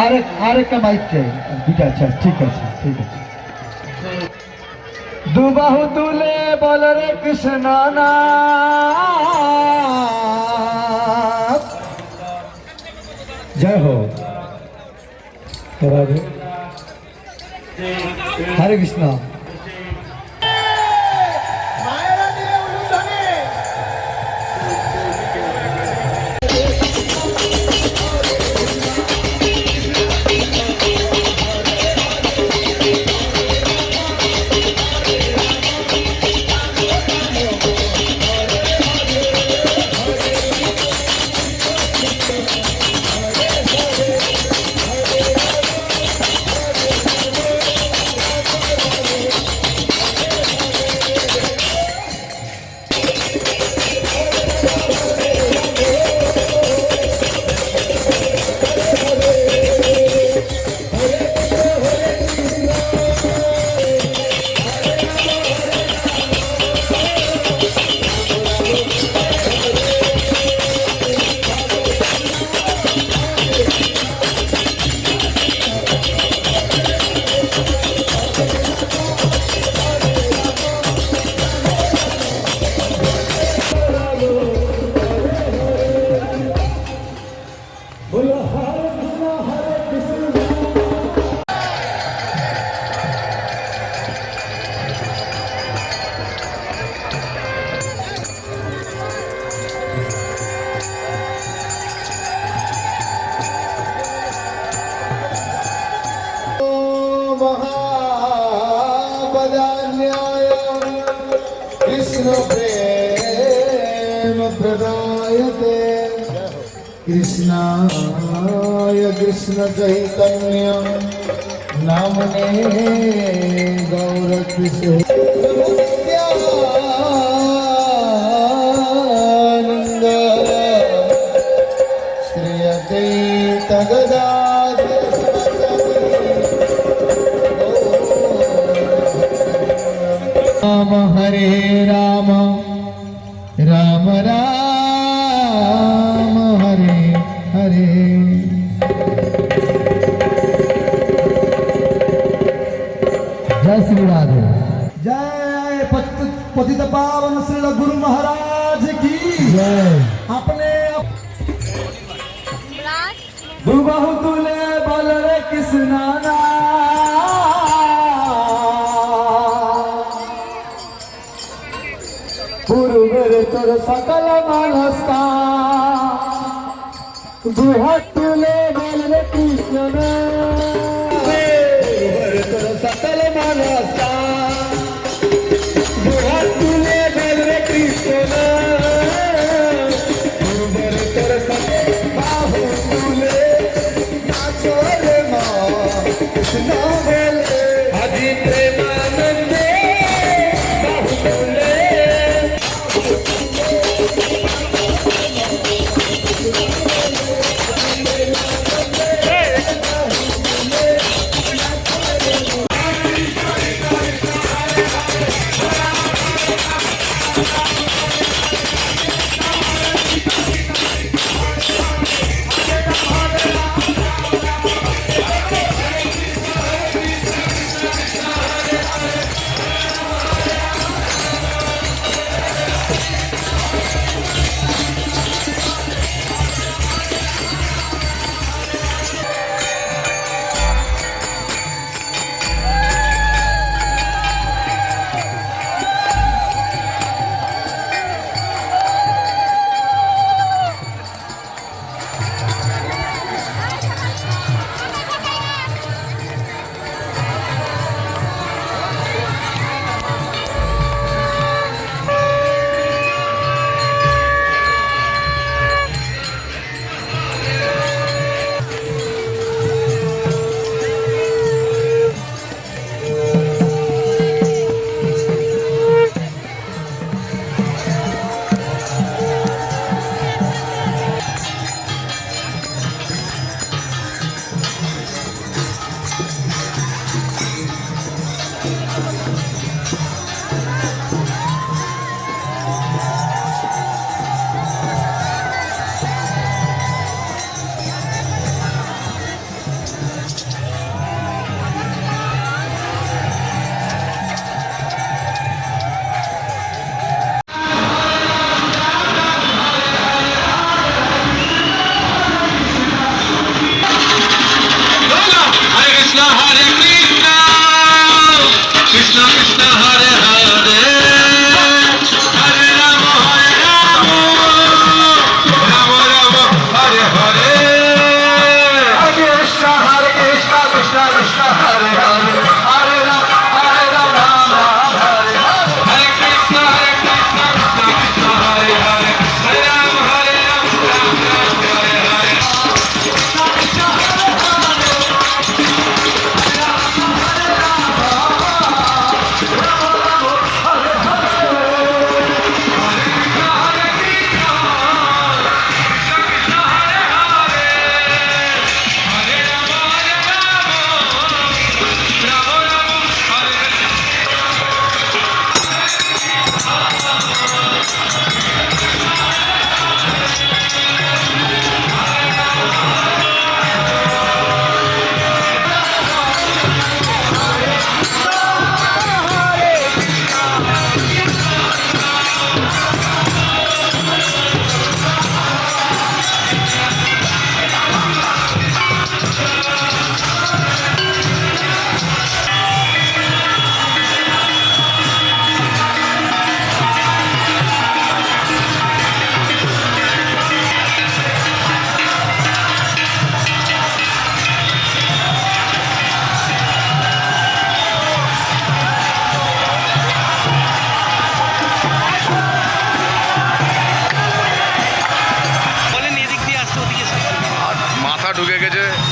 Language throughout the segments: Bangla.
আরেক, আরেকটা মাইক দুটা আচ্ছা ঠিক আছে ঠিক আছে। দুবাহু তুলে বল রে কৃষ্ণ না। জয় হো। হরে কৃষ্ণ। कृष्ण कही कन्या नाम ने गौरव किशोर अपने तुले बल रे किसनाना पूर्वेर तोर सकल मानस्ता दुहत तुले बल रे कृष्ण ঢুকে গেছে।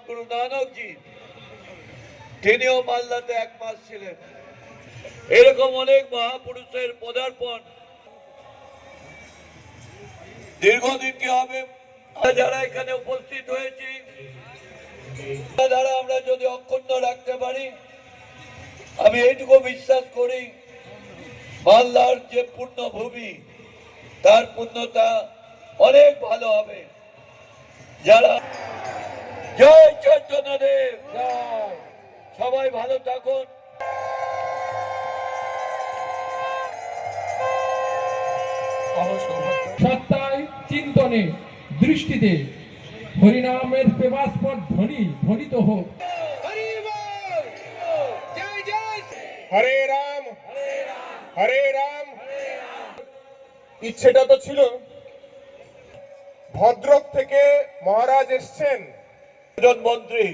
নানকজি তিনিও মালদাতে এক মাস ছিলেন। এরকম অনেক মহাপুরুষের পদার্পণ। দীর্ঘদিন কি হবে? যারা এখানে উপস্থিত হয়েছি দ্বারা আমরা যদি অক্ষুণ্ণ রাখতে পারি, আমি এইটুকু বিশ্বাস করি, মালদার যে পূর্ণভূমি তার পূর্ণতা অনেক ভালো হবে। যারা জয় চৈতন্যদেব। সবাই ভালো থাকুন। সত্তায় চিন্তনে দৃষ্টিতে হরিনামের প্রেমাস্পদ ধ্বনি ধ্বনিত হোক। হরে রাম হরে রাম। ইচ্ছেটা তো ছিল। ভদ্রক থেকে মহারাজ এসছেন। একজন মন্ত্রী।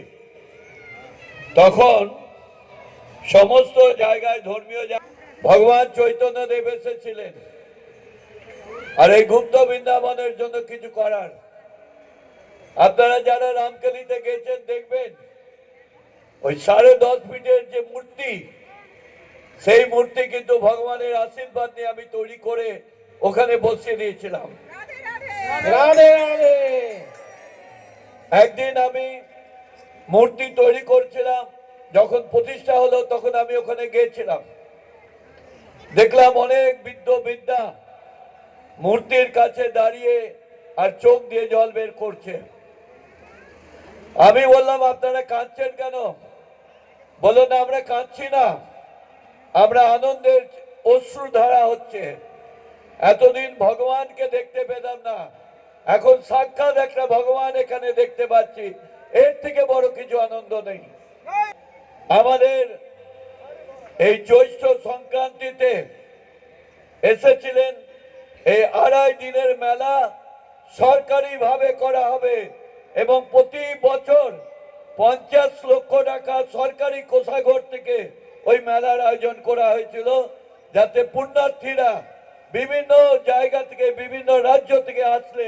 তখন সমস্ত জায়গায় ধর্মীয় ভগবান চৈতন্য দেব এসেছিলেন। আর এই গুপ্ত বৃন্দাবনের জন্য কিছু করার। আপনারা যারা রামকেলিতে গেছেন দেখবেন ওই সাড়ে দশ ফিটের যে মূর্তি সেই মূর্তি কিন্তু ভগবানের আশীর্বাদ নিয়ে আমি তৈরি করে ওখানে বসিয়ে দিয়েছিলাম। রাধে রাধে। একদিন আমি মূর্তি তৈরি করছিলাম, যখন প্রতিষ্ঠা হলো তখন আমি ওখানে গিয়েছিলাম। দেখলাম অনেক বৃদ্ধ বিদ্যা মূর্তির কাছে দাঁড়িয়ে আর চোখ দিয়ে জল বের করছে। আমি বললাম, আপনারা কাঁদছেন কেন? বলো না আমরা কাঁদছি না। আমরা আনন্দের অশ্রু ধারা হচ্ছে। এতদিন ভগবানকে দেখতে পেতাম না। এখন সাক্ষাৎ একটা ভগবান এখানে দেখতে পাচ্ছি। এর থেকে বড় কিছু আনন্দ নেই। আমাদের এই জ্যৈষ্ঠ সংক্রান্তিতে এসেছিলেন এই আড়াই দিনের মেলা সরকারি ভাবে করা হবে এবং প্রতি বছর পঞ্চাশ লক্ষ টাকা সরকারি কোষাগর থেকে ওই মেলার আয়োজন করা হয়েছিল, যাতে পুণ্যার্থীরা বিভিন্ন জায়গা থেকে, বিভিন্ন রাজ্য থেকে আসলে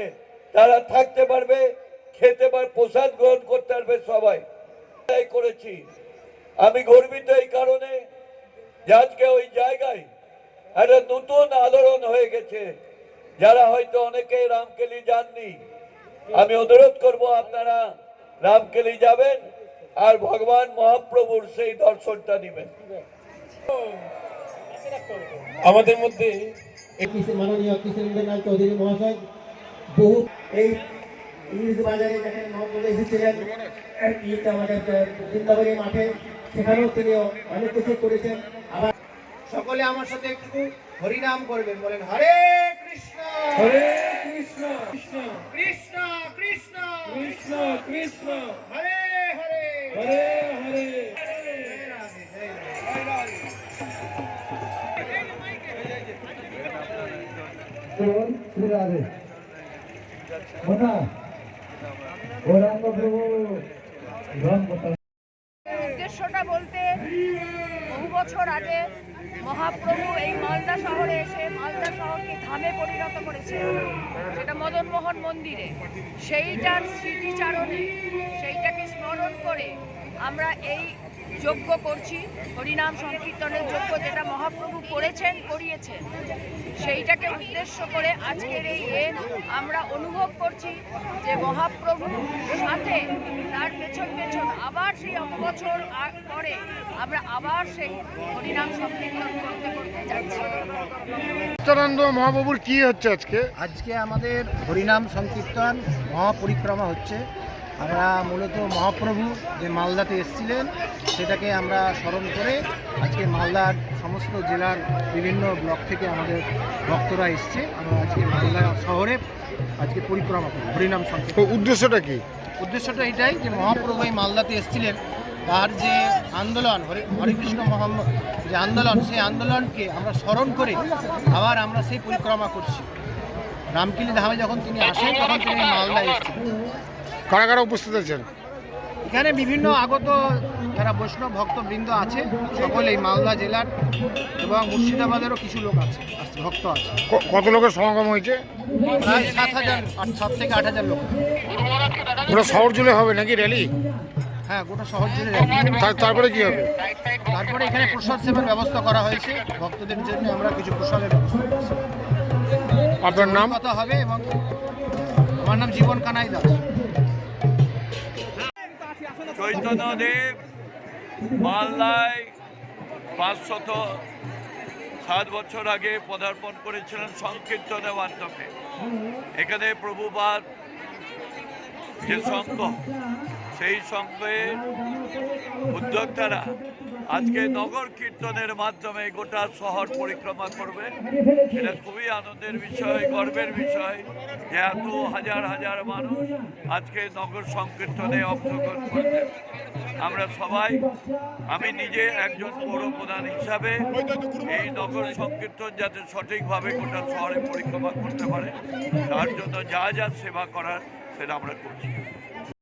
তারা থাকতে পারবে, খেতে পারবে প্রসাদ গ্রহণ করতে পারবে সবাই। তাই করেছি। আমি গর্বিত এই কারণে যে আজকে ওই জায়গায় একটা নতুন আলোড়ন হয়ে গেছে। যারা হয়তো অনেকে রামকেলি যাননি, আমি অনুরোধ করব আপনারা রামকেলি যাবেন আর ভগবান মহাপ্রভুর সেই দর্শনটা নেবেন। আমাদের মধ্যে মাননীয় চৌধুরী মহাশয় বহু এই ইংলিশ বাজারে যখন মহাপ্রভু এসেছিলেন আমাদের বৃন্দাবনী মাঠে। সেখানেও তিনি অনেক কিছু করেছেন। আবার সকলে আমার সাথে একটু হরিনাম করবেন। বলেন হরে কৃষ্ণ! হরে কৃষ্ণ! কৃষ্ণ কৃষ্ণ কৃষ্ণ কৃষ্ণ! কৃষ্ণ হরে। হরে হরে! হরে শ্রী রাধে। উদ্দেশ্যটা বলতে বহু বছর আগে মহাপ্রভু এই মালদা শহরে এসে মালদা শহরকে ধামে পরিণত করেছে। সেটা মদনমোহন মন্দিরে। সেইটার স্মৃতিচারণে, সেইটাকে স্মরণ করে আমরা এই যজ্ঞ করছি হরিনাম সংকীর্তনের যোগ্য যেটা মহাপ্রভু করেছেন করিয়েছেন। সেইটাকে উদ্দেশ্য করে আজকের এই এ আমরা অনুভব করছি যে মহাপ্রভুর সাথে তার পেছন পেছন আবার সেই অত বছর আগ পরে আমরা আবার সেই হরিনাম সংকীর্তন করতে করতে যাচ্ছি। নিত্যানন্দ মহাপ্রভুর কি হচ্ছে আজকে? আজকে আমাদের হরিনাম সংকীর্তন মহাপরিক্রমা হচ্ছে। আমরা মূলত মহাপ্রভু যে মালদাতে এসেছিলেন সেটাকে আমরা স্মরণ করে আজকে মালদার সমস্ত জেলার বিভিন্ন ব্লক থেকে আমাদের ভক্তরা এসছে। আমরা আজকে মালদা শহরে আজকে পরিক্রমা করি হরিনাম সংকীর্তন। উদ্দেশ্যটা কি? উদ্দেশ্যটা এটাই যে মহাপ্রভু এই মালদাতে এসেছিলেন। তার যে আন্দোলন হরে হরেকৃষ্ণ মোহাম্মদ যে আন্দোলন সেই আন্দোলনকে আমরা স্মরণ করে আবার আমরা সেই পরিক্রমা করছি। রামকিলি ধামে যখন তিনি আসেন তখন তিনি মালদা এসেছিলেন। কারা কারা উপস্থিত আছেন? এখানে বিভিন্ন আগত যারা বৈষ্ণব ভক্তবৃন্দ আছে সকলে এই মালদা জেলার এবং মুর্শিদাবাদেরও কিছু লোক আছে ভক্ত আছে। কত লোকের সমাগম হয়েছে? প্রায় সাত হাজার সাত থেকে আট হাজার লোক। ওটা শহর জুড়ে হবে নাকি র্যালি? হ্যাঁ গোটা শহর জুড়ে। তার- তারপরে কি হবে? তারপরে এখানে প্রসাদ সেবার ব্যবস্থা করা হয়েছে। ভক্তদের জন্য আমরা কিছু প্রসাদের ব্যবস্থা করেছি। আপনার নাম? কথা হবে এবং আমার নাম জীবন কানাই দাস। চৈতন্যদেব মালদায় পাঁচশত সাত বছর আগে পদার্পণ করেছিলেন সংকীর্তনের মাধ্যমে। এখানে প্রভুপাদ যে সংঘ সেই সংঘের উদ্যোক্তারা আজকে নগর কীর্তনের মাধ্যমে গোটা শহর পরিক্রমা করবে। এটা খুবই আনন্দের বিষয়, গর্বের বিষয় যে এত হাজার হাজার মানুষ আজকে নগর সংকীর্তনে অংশগ্রহণ করছে আমরা সবাই, আমি নিজে একজন পৌর প্রধান হিসাবে এই নগর সংকীর্তন যাতে সঠিকভাবে গোটা শহরে পরিক্রমা করতে পারে, তার জন্য যা যা সেবা করার সেটা আমরা করছি